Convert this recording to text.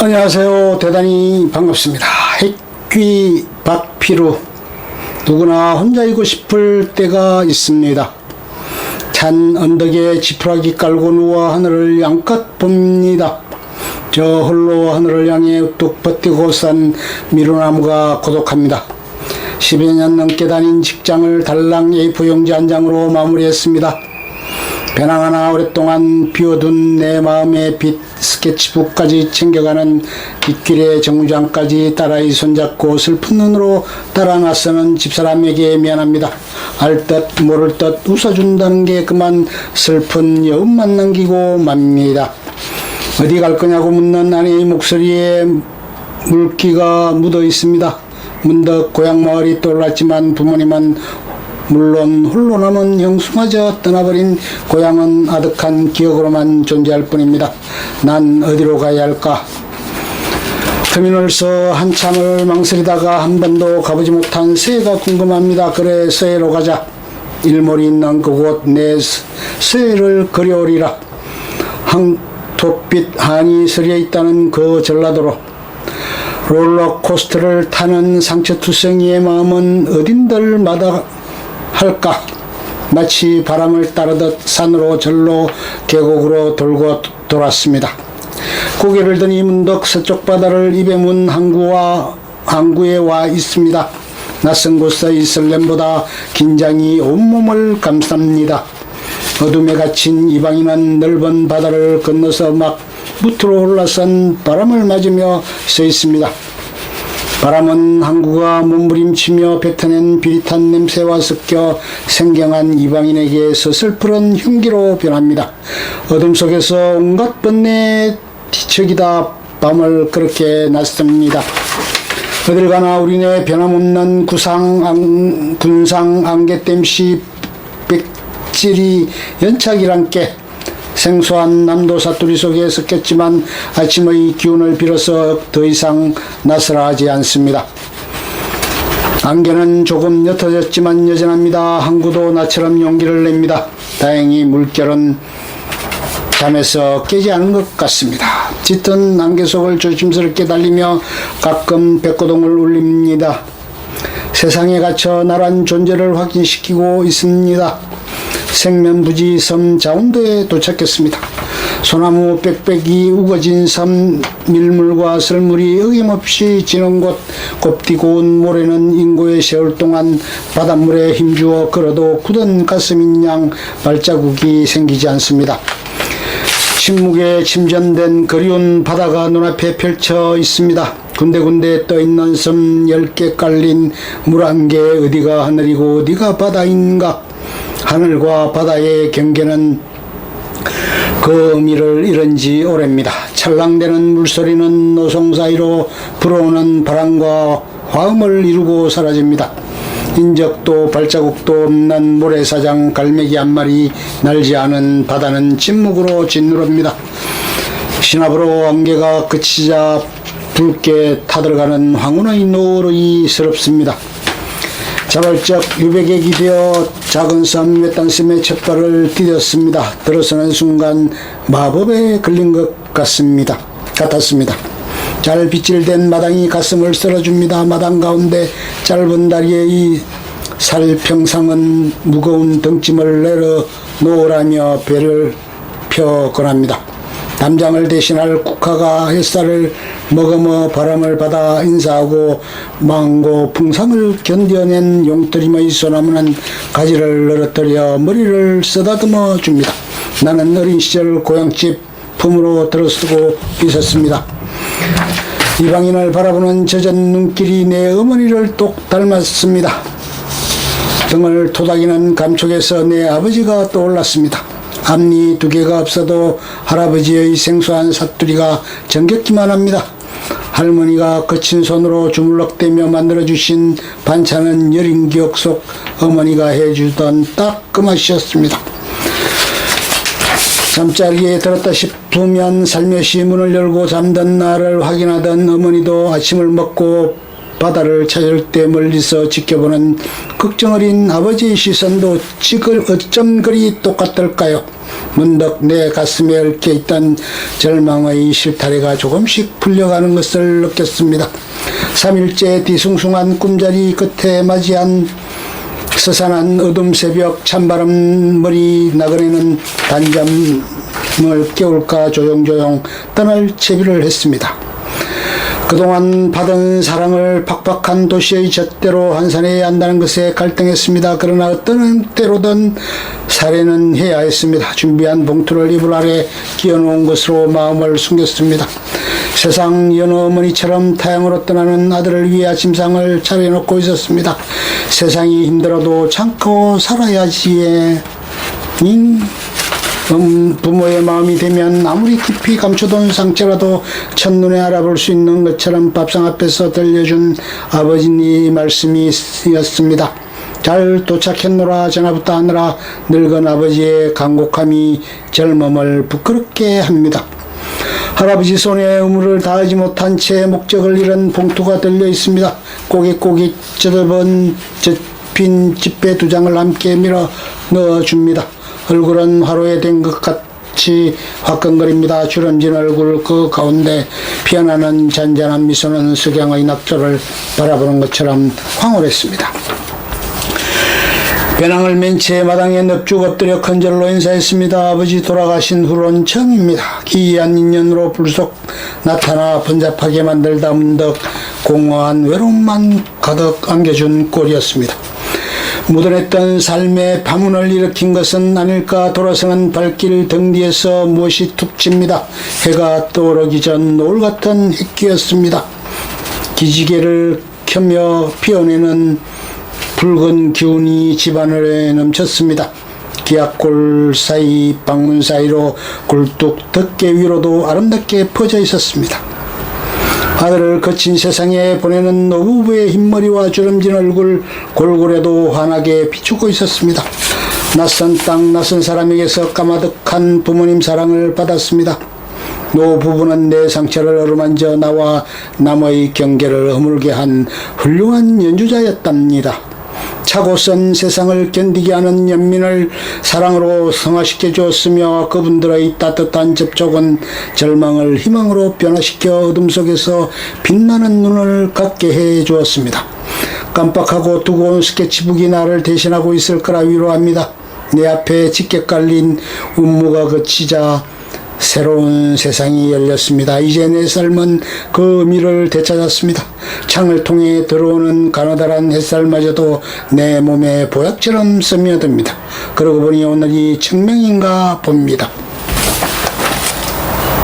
안녕하세요. 대단히 반갑습니다. 핵귀 박피루. 누구나 혼자이고 싶을 때가 있습니다. 찬 언덕에 지푸라기 깔고 누워 하늘을 양껏 봅니다. 저 홀로 하늘을 향해 뚝 버티고 산 미루나무가 고독합니다. 10여 년 넘게 다닌 직장을 달랑 A4 용지 한 장으로 마무리했습니다. 배낭 하나 오랫동안 비워둔 내 마음의 빛 스케치북까지 챙겨가는 뒷길의 정류장까지 딸아이 손잡고 슬픈 눈으로 따라 나서는 집사람에게 미안합니다. 알 듯 모를 듯 웃어준다는 게 그만 슬픈 여운만 남기고 맙니다. 어디 갈 거냐고 묻는 아내의 목소리에 물기가 묻어 있습니다. 문득 고향 마을이 떠올랐지만 부모님은 물론 홀로 남은 형수마저 떠나버린 고향은 아득한 기억으로만 존재할 뿐입니다. 난 어디로 가야 할까? 터미널서 한참을 망설이다가 한 번도 가보지 못한 서해가 궁금합니다. 그래 서해로 가자. 일몰이 있는 그곳 내 서해를 그려오리라. 항토빛 한이 서려 있다는 그 전라도로 롤러코스터를 타는 상처투성이의 마음은 어딘들마다 할까? 마치 바람을 따르듯 산으로 절로 계곡으로 돌고 돌았습니다. 고개를 드니 문득 서쪽 바다를 입에 문 항구와 항구에 와 있습니다. 낯선 곳의 설렘보다 긴장이 온몸을 감쌉니다. 어둠에 갇힌 이방인은 넓은 바다를 건너서 막 무트로 올라선 바람을 맞으며 서 있습니다. 바람은 항구가 몸부림치며 뱉어낸 비릿한 냄새와 섞여 생경한 이방인에게 서 슬프른 흉기로 변합니다. 어둠 속에서 온갖 번뇌 뒤척이다 밤을 그렇게 났습니다. 어딜 가나 우리네 변함없는 구상 안, 군상 안개땜시 백질이 연착이란께 생소한 남도 사투리 속에 섞였지만 아침의 기운을 빌어서 더 이상 나서라하지 않습니다. 안개는 조금 옅어졌지만 여전합니다. 항구도 나처럼 용기를 냅니다. 다행히 물결은 잠에서 깨지 않은 것 같습니다. 짙은 안개 속을 조심스럽게 달리며 가끔 백고동을 울립니다. 세상에 갇혀 나란 존재를 확인시키고 있습니다. 생면부지 섬 자운도에 도착했습니다. 소나무 빽빽이 우거진 섬 밀물과 설물이 어김없이 지는 곳 곱디고 온 모래는 인고의 세월 동안 바닷물에 힘주어 걸어도 굳은 가슴인 양 발자국이 생기지 않습니다. 침묵에 침전된 그리운 바다가 눈앞에 펼쳐 있습니다. 군데군데 떠있는 섬 10개 깔린 물 한 개 어디가 하늘이고 어디가 바다인가 하늘과 바다의 경계는 그 의미를 잃은 지 오래입니다. 찰랑대는 물소리는 노송 사이로 불어오는 바람과 화음을 이루고 사라집니다. 인적도 발자국도 없는 모래사장 갈매기 한 마리 날지 않은 바다는 침묵으로 짓누릅니다. 신압으로 안개가 그치자 붉게 타들어가는 황혼의 노을이 스럽습니다. 자발적 유배객이 되어 작은 섬 외딴 섬에 첫 발을 디뎠습니다. 들어서는 순간 마법에 걸린 것 같습니다. 같았습니다. 잘 빗질된 마당이 가슴을 쓸어줍니다. 마당 가운데 짧은 다리에 이 살평상은 무거운 덩짐을 내려 놓으라며 배를 펴곤합니다. 담장을 대신할 국화가 햇살을 머금어 바람을 받아 인사하고 망고 풍상을 견뎌낸 용떨임의 소나무는 가지를 늘어뜨려 머리를 쓰다듬어 줍니다. 나는 어린 시절 고향집 품으로 들어서고 있었습니다. 이방인을 바라보는 젖은 눈길이 내 어머니를 똑 닮았습니다. 등을 토닥이는 감촉에서 내 아버지가 떠올랐습니다. 앞니 두 개가 없어도 할아버지의 생소한 사투리가 정겹기만 합니다. 할머니가 거친 손으로 주물럭대며 만들어주신 반찬은 여린 기억 속 어머니가 해주던 딱 그 맛이었습니다. 잠자리에 들었다 싶으면 살며시 문을 열고 잠든 나를 확인하던 어머니도 아침을 먹고 바다를 찾을 때 멀리서 지켜보는 걱정 어린 아버지의 시선도 지금 어쩜 그리 똑같을까요? 문득 내 가슴에 얽혀 있던 절망의 실타래가 조금씩 풀려가는 것을 느꼈습니다. 3일째 뒤숭숭한 꿈자리 끝에 맞이한 서산한 어둠 새벽 찬바람 머리 나그네는 단잠을 깨울까 조용조용 떠날 채비를 했습니다. 그동안 받은 사랑을 팍팍한 도시의 젖대로 환산해야 한다는 것에 갈등했습니다. 그러나 어떤 때로든 살해는 해야 했습니다. 준비한 봉투를 이불 아래 끼워놓은 것으로 마음을 숨겼습니다. 세상 여느 어머니처럼 타향으로 떠나는 아들을 위해 아침상을 차려놓고 있었습니다. 세상이 힘들어도 참고 살아야지에. 잉? 음, 부모의 마음이 되면 아무리 깊이 감춰둔 상처라도 첫눈에 알아볼 수 있는 것처럼 밥상 앞에서 들려준 아버지의 말씀이었습니다. 잘 도착했노라 전화부터 하느라 늙은 아버지의 간곡함이 젊음을 부끄럽게 합니다. 할아버지 손에 우물을 닿지 못한 채 목적을 잃은 봉투가 들려 있습니다. 꼬깃꼬깃 젖어본 젖빈 지폐 두 장을 함께 밀어 넣어줍니다. 얼굴은 화로에 된 것 같이 화끈거립니다. 주름진 얼굴 그 가운데 피어나는 잔잔한 미소는 석양의 낙조를 바라보는 것처럼 황홀했습니다. 배낭을 맨 채 마당에 넙죽 엎드려 큰절로 인사했습니다. 아버지 돌아가신 후론 처음입니다. 기이한 인연으로 불속 나타나 번잡하게 만들다 문득 공허한 외로움만 가득 안겨준 꼴이었습니다. 묻어냈던 삶의 파문을 일으킨 것은 아닐까 돌아서는 발길 등 뒤에서 무엇이 툭 칩니다. 해가 떠오르기 전 노을 같은 핵기였습니다. 기지개를 켜며 피어내는 붉은 기운이 집안에 넘쳤습니다. 기압골 사이 방문 사이로 굴뚝 덮개 위로도 아름답게 퍼져 있었습니다. 아들을 거친 세상에 보내는 노부부의 흰머리와 주름진 얼굴 골골에도 환하게 비추고 있었습니다. 낯선 땅 낯선 사람에게서 까마득한 부모님 사랑을 받았습니다. 노부부는 내 상처를 어루만져 나와 남의 경계를 허물게 한 훌륭한 연주자였답니다. 차고 선 세상을 견디게 하는 연민을 사랑으로 성화시켜 주었으며 그분들의 따뜻한 접촉은 절망을 희망으로 변화시켜 어둠 속에서 빛나는 눈을 갖게 해 주었습니다. 깜빡하고 두고 온 스케치북이 나를 대신하고 있을 거라 위로합니다. 내 앞에 짙게 깔린 운무가 그치자 새로운 세상이 열렸습니다. 이제 내 삶은 그 의미를 되찾았습니다. 창을 통해 들어오는 가느다란 햇살마저도 내 몸에 보약처럼 스며듭니다. 그러고 보니 오늘이 청명인가 봅니다.